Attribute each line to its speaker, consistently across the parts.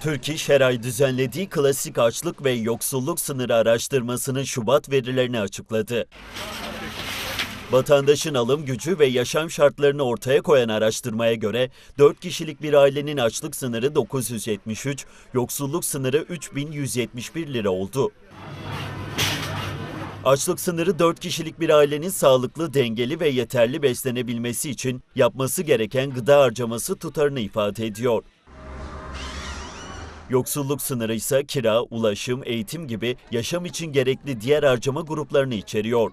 Speaker 1: Türk İş her ay düzenlediği klasik açlık ve yoksulluk sınırı araştırmasının Şubat verilerini açıkladı. Vatandaşın alım gücü ve yaşam şartlarını ortaya koyan araştırmaya göre 4 kişilik bir ailenin açlık sınırı 973, yoksulluk sınırı 3171 lira oldu. Açlık sınırı 4 kişilik bir ailenin sağlıklı, dengeli ve yeterli beslenebilmesi için yapması gereken gıda harcaması tutarını ifade ediyor. Yoksulluk sınırı ise kira, ulaşım, eğitim gibi yaşam için gerekli diğer harcama gruplarını içeriyor.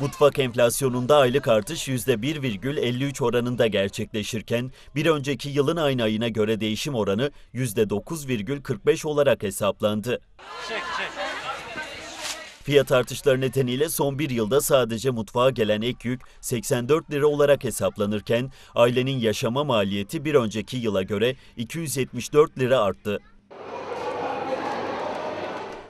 Speaker 1: Mutfak enflasyonunda aylık artış %1,53 oranında gerçekleşirken bir önceki yılın aynı ayına göre değişim oranı %9,45 olarak hesaplandı. Fiyat artışları nedeniyle son bir yılda sadece mutfağa gelen ek yük 84 lira olarak hesaplanırken ailenin yaşama maliyeti bir önceki yıla göre 274 lira arttı.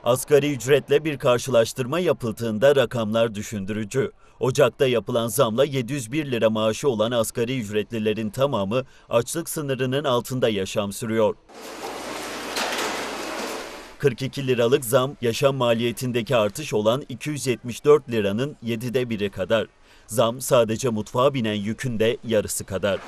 Speaker 1: Asgari ücretle bir karşılaştırma yapıldığında rakamlar düşündürücü. Ocak'ta yapılan zamla 701 lira maaşı olan asgari ücretlilerin tamamı açlık sınırının altında yaşam sürüyor. 42 liralık zam yaşam maliyetindeki artış olan 274 liranın 7'de biri kadar. Zam sadece mutfağa binen yükün de yarısı kadar.